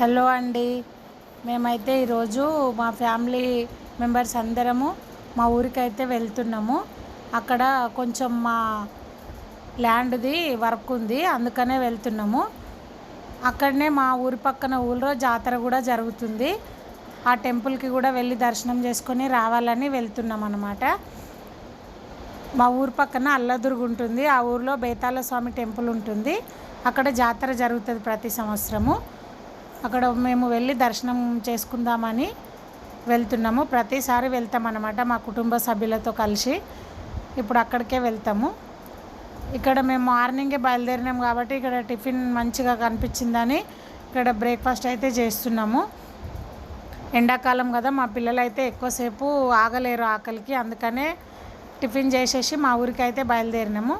Hello అండి. మేమైతే ఈరోజు మా ఫ్యామిలీ మెంబర్స్ అందరము మా ఊరికైతే వెళ్తున్నాము. అక్కడ కొంచెం మా ల్యాండ్ది వర్క్ ఉంది అందుకనే వెళ్తున్నాము. అక్కడనే మా ఊరి పక్కన ఊళ్ళో జాతర కూడా జరుగుతుంది. ఆ టెంపుల్కి కూడా వెళ్ళి దర్శనం చేసుకొని రావాలని వెళ్తున్నాం అనమాట మా ఊరి పక్కన అల్లదుర్గు ఉంటుంది ఆ ఊరిలో బేతాళ స్వామి టెంపుల్ ఉంటుంది. అక్కడ జాతర జరుగుతుంది ప్రతి సంవత్సరము. అక్కడ మేము వెళ్ళి దర్శనం చేసుకుందామని వెళ్తున్నాము. ప్రతిసారి వెళ్తామన్నమాట మా కుటుంబ సభ్యులతో కలిసి. ఇప్పుడు అక్కడికే వెళ్తాము. ఇక్కడ మేము మార్నింగే బయలుదేరినాం కాబట్టి ఇక్కడ టిఫిన్ మంచిగా కనిపించిందని ఇక్కడ బ్రేక్ఫాస్ట్ అయితే చేస్తున్నాము. ఎండాకాలం కదా మా పిల్లలు అయితే ఎక్కువసేపు ఆగలేరు ఆకలికి. అందుకనే టిఫిన్ చేసేసి మా ఊరికి అయితే బయలుదేరినాము.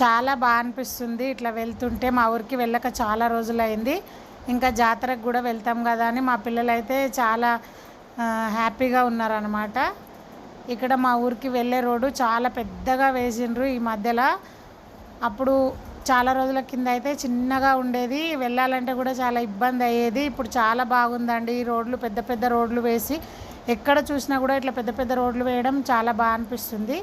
చాలా బాగా అనిపిస్తుంది ఇట్లా వెళ్తుంటే. మా ఊరికి వెళ్ళక చాలా రోజులైంది. ఇంకా జాతరకు కూడా వెళ్తాం కదా అని మా పిల్లలైతే చాలా హ్యాపీగా ఉన్నారనమాట ఇక్కడ మా ఊరికి వెళ్ళే రోడ్డు చాలా పెద్దగా వేసిండ్రు ఈ మధ్యలో. అప్పుడు చాలా రోజుల కింద అయితే చిన్నగా ఉండేది. వెళ్ళాలంటే కూడా చాలా ఇబ్బంది అయ్యేది. ఇప్పుడు చాలా బాగుందండి. ఈ రోడ్లు పెద్ద పెద్ద రోడ్లు వేసి ఎక్కడ చూసినా కూడా ఇట్లా పెద్ద పెద్ద రోడ్లు వేయడం చాలా బాగా అనిపిస్తుంది.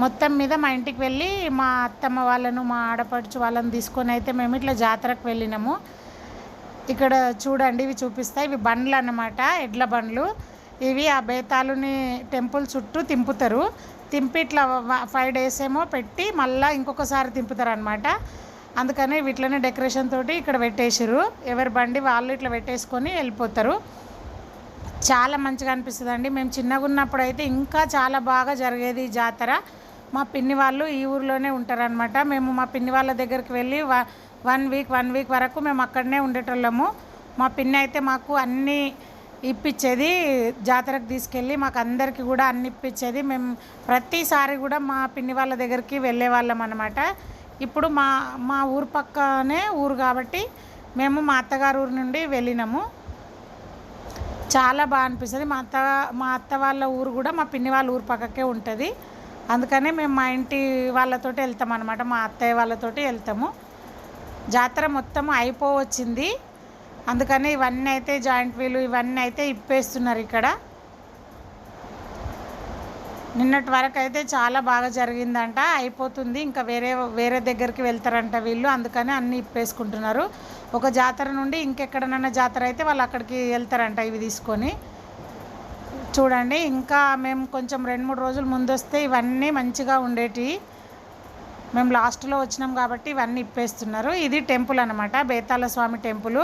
మొత్తం మీద మా ఇంటికి వెళ్ళి మా అత్తమ్మ వాళ్ళను మా ఆడపడుచు వాళ్ళని తీసుకొని అయితే మేము ఇట్లా జాతరకు వెళ్ళినాము. ఇక్కడ చూడండి ఇవి చూపిస్తాయి ఇవి బండ్లు అన్నమాట ఎడ్ల బండ్లు. ఇవి ఆ బేతాళుని టెంపుల్ చుట్టూ తింపుతారు. తింపి ఇట్లా ఫైవ్ డేస్ ఏమో పెట్టి మళ్ళీ ఇంకొకసారి తింపుతారు అనమాట అందుకని వీటిలోనే డెకరేషన్ తోటి ఇక్కడ పెట్టేసారు ఎవరి బండి వాళ్ళు ఇట్లా పెట్టేసుకొని వెళ్ళిపోతారు. చాలా మంచిగా అనిపిస్తుంది అండి మేము చిన్నగా ఉన్నప్పుడు అయితే ఇంకా చాలా బాగా జరిగేది జాతర. మా పిన్ని వాళ్ళు ఈ ఊర్లోనే ఉంటారనమాట మేము మా పిన్ని వాళ్ళ దగ్గరికి వెళ్ళి వన్ వీక్ వన్ వీక్ వరకు మేము అక్కడనే ఉండేటోళ్ళము. మా పిన్ని అయితే మాకు అన్నీ ఇప్పించేది జాతరకు తీసుకెళ్ళి మాకు అందరికీ కూడా అన్ని ఇప్పించేది మేము ప్రతిసారి కూడా మా పిన్ని వాళ్ళ దగ్గరికి వెళ్ళే వాళ్ళం అనమాట ఇప్పుడు మా మా ఊరు పక్కనే ఊరు కాబట్టి మేము మా అత్తగారు ఊరు నుండి వెళ్ళినాము. చాలా బాగా అనిపిస్తుంది. మా అత్త మా అత్త వాళ్ళ ఊరు కూడా మా పిన్ని వాళ్ళ ఊరు పక్కకే ఉంటుంది. అందుకనే మేము మా ఇంటి వాళ్ళతోటి వెళ్తాం అనమాట మా అత్తయ్య వాళ్ళతోటి వెళ్తాము. జాతర మొత్తం అయిపోవచ్చింది. అందుకని ఇవన్నీ అయితే జాయింట్ వీలు ఇవన్నీ అయితే ఇప్పేస్తున్నారు ఇక్కడ. నిన్నటి వరకు అయితే చాలా బాగా జరిగిందంట. అయిపోతుంది. ఇంకా వేరే వేరే దగ్గరికి వెళ్తారంట వీళ్ళు. అందుకని అన్నీ ఇప్పేసుకుంటున్నారు. ఒక జాతర నుండి ఇంకెక్కడనన్నా జాతర అయితే వాళ్ళు అక్కడికి వెళ్తారంట ఇవి తీసుకొని. చూడండి ఇంకా మేము కొంచెం రెండు మూడు రోజులు ముందు వస్తే ఇవన్నీ మంచిగా ఉండేటివి మేము లాస్ట్లో వచ్చినాం కాబట్టి ఇవన్నీ ఇప్పేస్తున్నారు. ఇది టెంపుల్ అనమాట బేతాళ స్వామి టెంపుల్.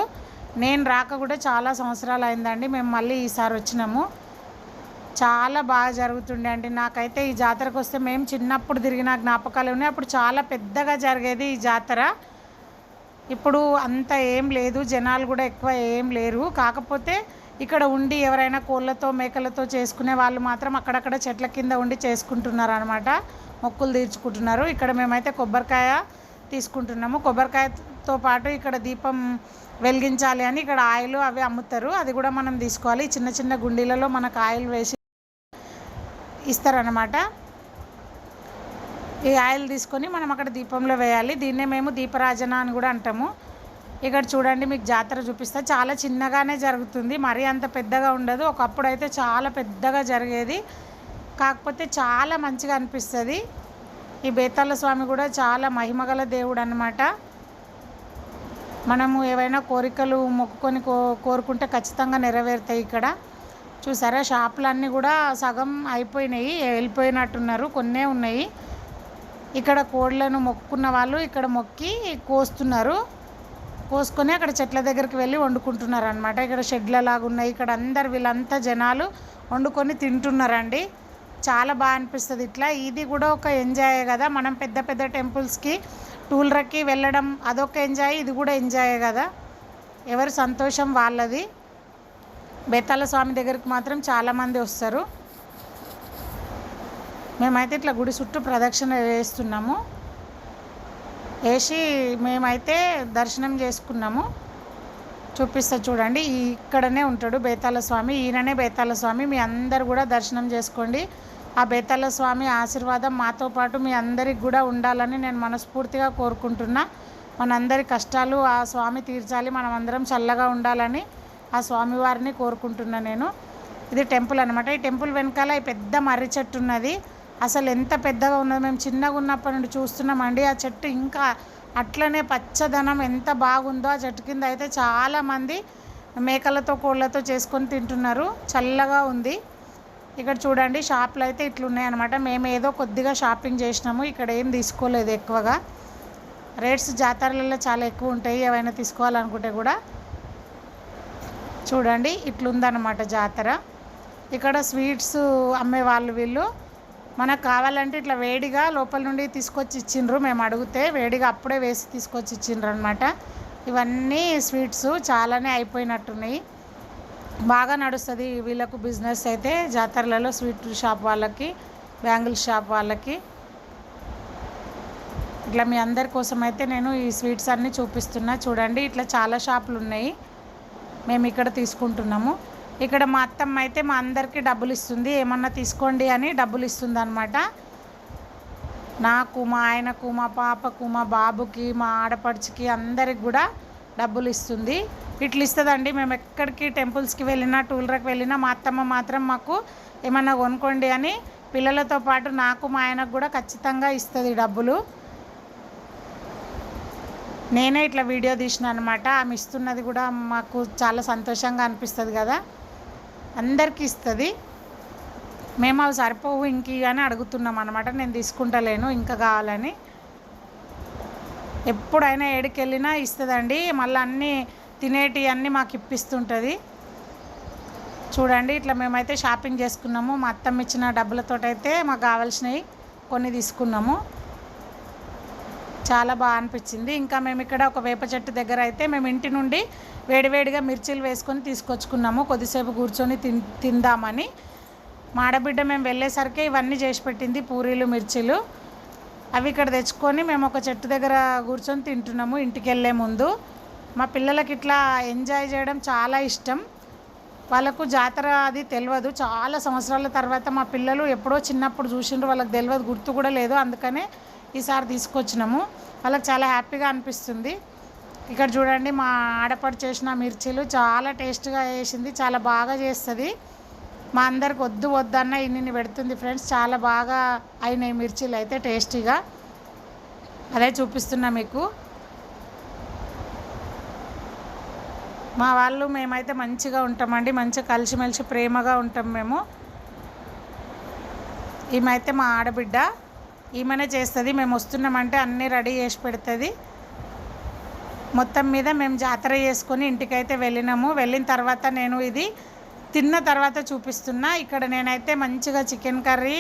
నేను రాక కూడా చాలా సంవత్సరాలు అయిందండి మేము మళ్ళీ ఈసారి వచ్చినాము. చాలా బాగా జరుగుతుండే అండి. నాకైతే ఈ జాతరకు వస్తే మేము చిన్నప్పుడు తిరిగిన జ్ఞాపకాలు ఉన్నాయి. అప్పుడు చాలా పెద్దగా జరిగేది ఈ జాతర. ఇప్పుడు అంత ఏం లేదు జనాలు కూడా ఎక్కువ ఏం లేరు. కాకపోతే ఇక్కడ ఉండి ఎవరైనా కోళ్ళతో మేకలతో చేసుకునే వాళ్ళు మాత్రం అక్కడక్కడ చెట్ల కింద ఉండి చేసుకుంటున్నారు అనమాట మొక్కులు తీర్చుకుంటున్నారు. ఇక్కడ మేమైతే కొబ్బరికాయ తీసుకుంటున్నాము. కొబ్బరికాయతో పాటు ఇక్కడ దీపం వెలిగించాలి అని ఇక్కడ ఆయిల్ అవి అమ్ముతారు. అది కూడా మనం తీసుకోవాలి. చిన్న చిన్న గుండీలలో మనకు ఆయిల్ వేసి ఇస్తారనమాట ఈ ఆయిల్ తీసుకొని మనం అక్కడ దీపంలో వేయాలి. దీన్నే మేము దీపరాజన అని కూడా అంటాము. ఇక్కడ చూడండి మీకు జాతర చూపిస్తా. చాలా చిన్నగానే జరుగుతుంది. మరీ అంత పెద్దగా ఉండదు. ఒకప్పుడు అయితే చాలా పెద్దగా జరిగేది. కాకపోతే చాలా మంచిగా అనిపిస్తుంది. ఈ బేతాళ స్వామి కూడా చాలా మహిమగల దేవుడు అన్నమాట. మనము ఏవైనా కోరికలు మొక్కుకొని కో కోరుకుంటే ఖచ్చితంగా నెరవేరుతాయి ఇక్కడ. చూసారా? షాపులన్నీ కూడా సగం అయిపోయినాయి. వెళ్ళిపోయినట్టున్నారు. కొన్నే ఉన్నాయి. ఇక్కడ కోళ్ళను మొక్కుకున్న వాళ్ళు ఇక్కడ మొక్కి కోస్తున్నారు. కోసుకొని అక్కడ చెట్ల దగ్గరికి వెళ్ళి వండుకుంటున్నారు అనమాట ఇక్కడ షెడ్ల లాగా ఉన్నాయి. ఇక్కడ అందరు వీళ్ళంతా జనాలు వండుకొని తింటున్నారండి. చాలా బాగా అనిపిస్తుంది ఇట్లా. ఇది కూడా ఒక ఎంజాయే కదా. మనం పెద్ద పెద్ద టెంపుల్స్కి టూలర్కి వెళ్ళడం అదొక ఎంజాయ్ ఇది కూడా ఎంజాయే కదా. ఎవరి సంతోషం వాళ్ళది. బేతాళ స్వామి దగ్గరికి మాత్రం చాలామంది వస్తారు. మేమైతే ఇట్లా గుడి చుట్టూ ప్రదక్షిణ వేస్తున్నాము. వేసి మేమైతే దర్శనం చేసుకున్నాము. చూపిస్తా చూడండి ఇక్కడనే ఉంటాడు బేతాల స్వామి ఈయననే బేతాల స్వామి. మీ అందరు కూడా దర్శనం చేసుకోండి. ఆ బేతాల స్వామి ఆశీర్వాదం మాతో పాటు మీ అందరికి కూడా ఉండాలని నేను మనస్ఫూర్తిగా కోరుకుంటున్నా. మనందరి కష్టాలు ఆ స్వామి తీర్చాలి. మనం అందరం చల్లగా ఉండాలని ఆ స్వామివారిని కోరుకుంటున్నా నేను. ఇది టెంపుల్ అనమాట ఈ టెంపుల్ వెనకాల పెద్ద మర్రి చెట్టు ఉన్నది. అసలు ఎంత పెద్దగా ఉన్నది మేము చిన్నగా ఉన్నప్పటి నుండి చూస్తున్నామండి ఆ చెట్టు ఇంకా అట్లనే పచ్చదనం ఎంత బాగుందో ఆ చెట్టు కింద అయితే చాలామంది మేకలతో కోళ్ళతో చేసుకొని తింటున్నారు. చల్లగా ఉంది. ఇక్కడ చూడండి షాపులు అయితే ఇట్లున్నాయి అనమాట మేము ఏదో కొద్దిగా షాపింగ్ చేసినాము. ఇక్కడ ఏం తీసుకోలేదు ఎక్కువగా. రేట్స్ జాతరలలో చాలా ఎక్కువ ఉంటాయి. ఏవైనా తీసుకోవాలనుకుంటే కూడా చూడండి ఇట్లుందనమాట జాతర. ఇక్కడ స్వీట్స్ అమ్మే వాళ్ళు వీళ్ళు. మనకు కావాలంటే ఇట్లా వేడిగా లోపల నుండి తీసుకొచ్చి ఇచ్చిండ్రు. మేము అడిగితే వేడిగా అప్పుడే వేసి తీసుకొచ్చి ఇచ్చిండ్రు అనమాట ఇవన్నీ స్వీట్స్ చాలానే అయిపోయినట్టున్నాయి. బాగా నడుస్తుంది వీళ్ళకు బిజినెస్ అయితే. జాతరలలో స్వీట్ షాప్ వాళ్ళకి బ్యాంగిల్ షాప్ వాళ్ళకి. ఇట్లా మీ అందరి కోసం అయితే నేను ఈ స్వీట్స్ అన్నీ చూపిస్తున్నా. చూడండి ఇట్లా చాలా షాపులు ఉన్నాయి. మేము ఇక్కడ తీసుకుంటున్నాము. ఇక్కడ మా అత్తమ్మ అయితే మా అందరికీ డబ్బులు ఇస్తుంది ఏమన్నా తీసుకోండి అని డబ్బులు ఇస్తుంది అనమాట నాకు మా ఆయనకు మా పాపకు మా బాబుకి మా ఆడపడుచుకి అందరికి కూడా డబ్బులు ఇస్తుంది ఇట్లా ఇస్తుందండి మేము ఎక్కడికి టెంపుల్స్కి వెళ్ళినా టూలర్కి వెళ్ళినా మా అత్తమ్మ మాత్రం మాకు ఏమన్నా కొనుక్కోండి అని పిల్లలతో పాటు నాకు మా ఆయనకు కూడా ఖచ్చితంగా ఇస్తుంది డబ్బులు. నేనే ఇట్లా వీడియో తీసిన అనమాట ఆమె ఇస్తున్నది కూడా మాకు చాలా సంతోషంగా అనిపిస్తుంది కదా. అందరికీ ఇస్తుంది. మేము అవి సరిపోవు ఇంక అని అడుగుతున్నాం అనమాట నేను తీసుకుంటలేను ఇంకా కావాలని. ఎప్పుడైనా ఏడికెళ్ళినా ఇస్తుందండి. మళ్ళీ అన్నీ తినేటి అన్నీ మాకు ఇప్పిస్తుంటుంది. చూడండి ఇట్లా మేమైతే షాపింగ్ చేసుకున్నాము. మా అత్తమ్మ ఇచ్చిన డబ్బులతో అయితే మాకు కావాల్సినవి కొన్ని తీసుకున్నాము. చాలా బాగా అనిపించింది. ఇంకా మేము ఇక్కడ ఒక వేప చెట్టు దగ్గర అయితే మేము ఇంటి నుండి వేడివేడిగా మిర్చీలు వేసుకొని తీసుకొచ్చుకున్నాము. కొద్దిసేపు కూర్చొని తిన్ తిందామని. మాడబిడ్డ మేము వెళ్ళేసరికి ఇవన్నీ చేసి పెట్టింది పూరీలు మిర్చీలు. అవి ఇక్కడ తెచ్చుకొని మేము ఒక చెట్టు దగ్గర కూర్చొని తింటున్నాము ఇంటికి వెళ్ళే ముందు. మా పిల్లలకి ఇట్లా ఎంజాయ్ చేయడం చాలా ఇష్టం. వాళ్ళకు జాతర అది తెలియదు చాలా సంవత్సరాల తర్వాత మా పిల్లలు ఎప్పుడో చిన్నప్పుడు చూసిండ్రు వాళ్ళకి తెలియదు గుర్తు కూడా లేదు. అందుకనే ఈసారి తీసుకొచ్చినాము. వాళ్ళకి చాలా హ్యాపీగా అనిపిస్తుంది. ఇక్కడ చూడండి మా ఆడపడి చేసిన మిర్చీలు చాలా టేస్ట్గా వేసింది చాలా బాగా చేస్తుంది. మా అందరికి వద్దు వద్దన్న ఇన్ని పెడుతుంది ఫ్రెండ్స్ చాలా బాగా అయినాయి మిర్చీలు అయితే టేస్టీగా. అదే చూపిస్తున్నా మీకు. మా వాళ్ళు మేమైతే మంచిగా ఉంటామండి మంచిగా కలిసిమెలిసి ప్రేమగా ఉంటాం మేము. ఈమె మా ఆడబిడ్డ. ఈమెనే చేస్తుంది. మేము వస్తున్నామంటే అన్నీ రెడీ చేసి పెడుతుంది. మొత్తం మీద మేము జాతర చేసుకొని ఇంటికైతే వెళ్ళినాము. వెళ్ళిన తర్వాత నేను ఇది తిన్న తర్వాత చూపిస్తున్నా. ఇక్కడ నేనైతే మంచిగా చికెన్ కర్రీ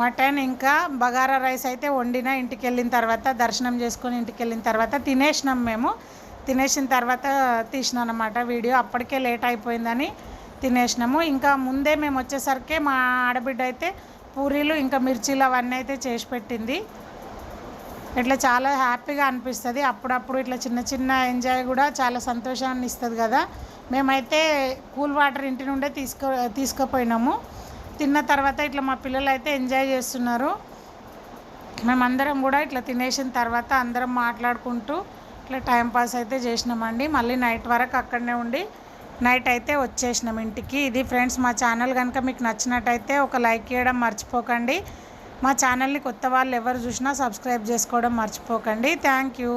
మటన్ ఇంకా బగారా రైస్ అయితే వండిన. ఇంటికి వెళ్ళిన తర్వాత దర్శనం చేసుకొని ఇంటికి వెళ్ళిన తర్వాత తినేసినాం మేము. తినేసిన తర్వాత తీసిన అనమాట వీడియో. అప్పటికే లేట్ అయిపోయిందని తినేసినాము. ఇంకా ముందే మేము వచ్చేసరికి మా ఆడబిడ్డ అయితే పూరీలు ఇంకా మిర్చీలు అవన్నీ అయితే చేసి పెట్టింది. ఇట్లా చాలా హ్యాపీగా అనిపిస్తుంది. అప్పుడప్పుడు ఇట్లా చిన్న చిన్న ఎంజాయ్ కూడా చాలా సంతోషాన్ని ఇస్తుంది కదా. మేమైతే కూల్ వాటర్ ఇంటి నుండే తీసుకో తీసుకుపోయినాము. తిన్న తర్వాత ఇట్లా మా పిల్లలు అయితే ఎంజాయ్ చేస్తున్నారు. మేమందరం కూడా ఇట్లా తినేసిన తర్వాత అందరం మాట్లాడుకుంటూ ఇట్లా టైంపాస్ అయితే చేసినామండి. మళ్ళీ నైట్ వరకు అక్కడనే ఉండి నైట్ అయితే వచ్చేసినాం ఇంటికి. ఇది ఫ్రెండ్స్ మా ఛానల్ కనుక మీకు నచ్చినట్టయితే ఒక లైక్ చేయడం మర్చిపోకండి. మా ఛానల్ని కొత్త వాళ్ళు ఎవరు చూసినా సబ్స్క్రైబ్ చేసుకోవడం మర్చిపోకండి. Thank you.